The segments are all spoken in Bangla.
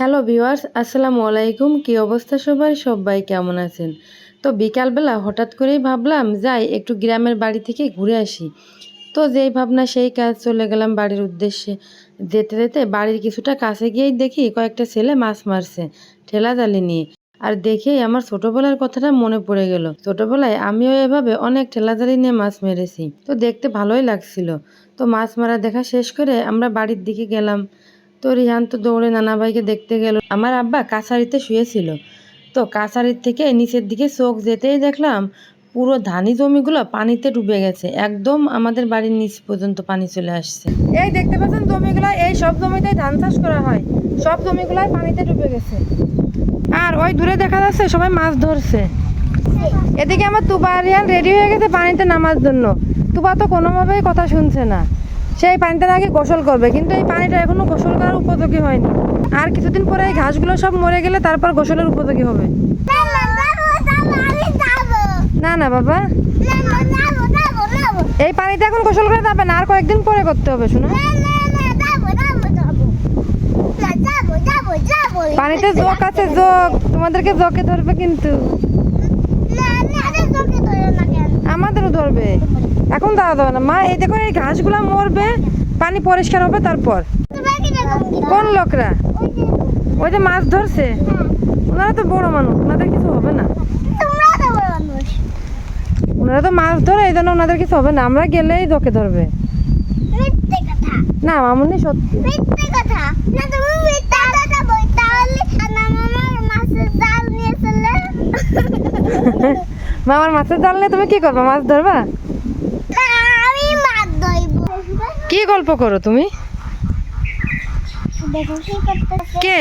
হ্যালো ভিউয়ার্স, আসসালামু আলাইকুম। কি অবস্থা সবাই? সবাই কেমন আছেন? তো বিকালবেলা হঠাৎ করেই ভাবলাম, যাই, একটু গ্রামের বাড়ি থেকে ঘুরে আসি। তো যেই ভাবনা, সেই কাজ চলে গেলাম বাড়ির উদ্দেশ্যে। যেতে যেতে বাড়ির কিছুটা কাছে গিয়েই দেখি কয়েকটা ছেলে মাছ মারছে ঠেলা জালি নিয়ে। আর দেখেই আমার ছোটবেলার কথাটা মনে পড়ে গেল। ছোটবেলায় আমিও এভাবে অনেক ঠেলা জালি নিয়ে মাছ মেরেছি। তো দেখতে ভালোই লাগছিল। তো মাছ মারা দেখা শেষ করে আমরা বাড়ির দিকে গেলাম। তো রিহান তো দৌড়ে নানা ভাইকে দেখতে গেল। আমার আব্বা কাছারিতে শুয়েছিল। তো কাছারির থেকে নিচের দিকে চোখ যেতেই দেখলাম পুরো ধানি জমিগুলো পানিতে ডুবে গেছে। একদম আমাদের বাড়ির নিচ পর্যন্ত পানি চলে আসছে। এই দেখতে পাচ্ছেন জমিগুলো, এই সব জমিতেই ধান চাষ করা হয়। সব জমিগুলাই পানিতে ডুবে গেছে। আর ওই দূরে দেখা যাচ্ছে সবাই মাছ ধরছে। এদিকে আমার তুবা রেডি হয়ে গেছে পানিতে নামার জন্য। তুবা তো কোনোভাবেই কথা শুনছে না। সেই পানিতে আগে গোসল করবে, কিন্তু এই পানিটা এখনও গোসল করার উপযোগী হয়নি। আর কিছুদিন পরে এই ঘাসগুলো সব মরে গেলে তারপর গোসলের উপযোগী হবে। না না বাবা। এই পানিতে এখন গোসল করে যাবে না, আর কয়েকদিন পরে করতে হবে, শোনো। পানিতে জোক আছে, জোক। তোমাদেরকে জোকে ধরবে কিন্তু। আমাদেরও ধরবে। এখন দাঁড়া যাবে না মা এই দেখো এই ঘাসগুলো মরবে পানি পরিষ্কার হবে তারপর। কোন লোকরা? ওই যে মাছ ধরছে। ওনারা তো বড় মানুষ ওনাদের কিছু হবে না। ওনারা তো মাছ ধরে এই জন্য ওনাদের কিছু হবে না। আমরা গেলেই জোকে ধরবে। না মামুনি সত্যি। মামার মাছের জাল নিয়ে তুমি কি করবা? মাছ ধরবা? কি গল্প করো তুমি? কে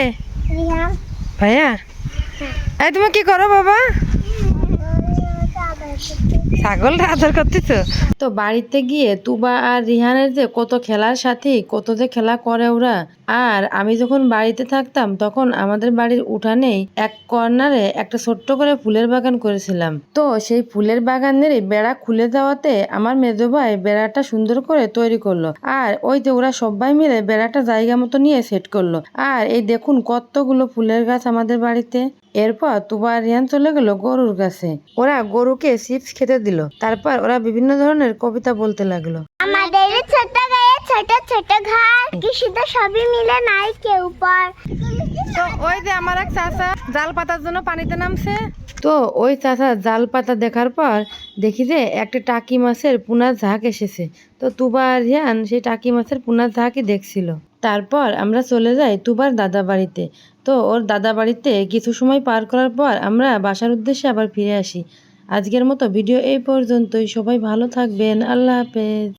ভাইয়া? এই তুমি কি করো বাবা? ছাগল আদর করতেছ? তো বাড়িতে গিয়ে তুবা আর রিহানের যে কত খেলার সাথে, কত যে খেলা করে ওরা। আর আমি যখন বাড়িতে থাকতাম, তখন আমাদের বাড়ির উঠানেই এক কর্নারে একটা ছোট্ট করে ফুলের বাগান করেছিলাম। তো সেই ফুলের বাগানের বেড়া খুলে দেওয়াতে আমার মেজো ভাই বেড়াটা সুন্দর করে তৈরি করল। আর ওই যে ওরা সবাই মিলে বেড়াটা জায়গা মতো নিয়ে সেট করল। আর এই দেখুন কতগুলো ফুলের গাছ আমাদের বাড়িতে। এরপর তুবা রিয়ান চলে গেল গরুর কাছে ওরা গরুকে চিপস খেতে দিল। তারপর ওরা বিভিন্ন ধরনের কবিতা বলতে লাগল। আমাদের ছোট গায়ে ছোট ছোট ঘর কৃষিতে সবই মিলে নাই কেউ পর। তো ওই যে আমার এক চাচা জাল পাতার জন্য পানিতে নামছে। তো ওই চাচা জাল পাতা দেখার পর দেখি যে একটা টাকি মাছের পুনার ঝাঁক এসেছে। তো তুবা আর রিয়ান সেই টাকি মাছের পুনার ঝাঁকই দেখছিল। তারপর আমরা চলে যাই তুবার দাদা বাড়িতে। তো ওর দাদা বাড়িতে কিছু সময় পার করার পর আমরা বাসার উদ্দেশ্যে আবার ফিরে আসি। আজকের মতো ভিডিও এই পর্যন্তই। সবাই ভালো থাকবেন। আল্লাহ হাফেজ।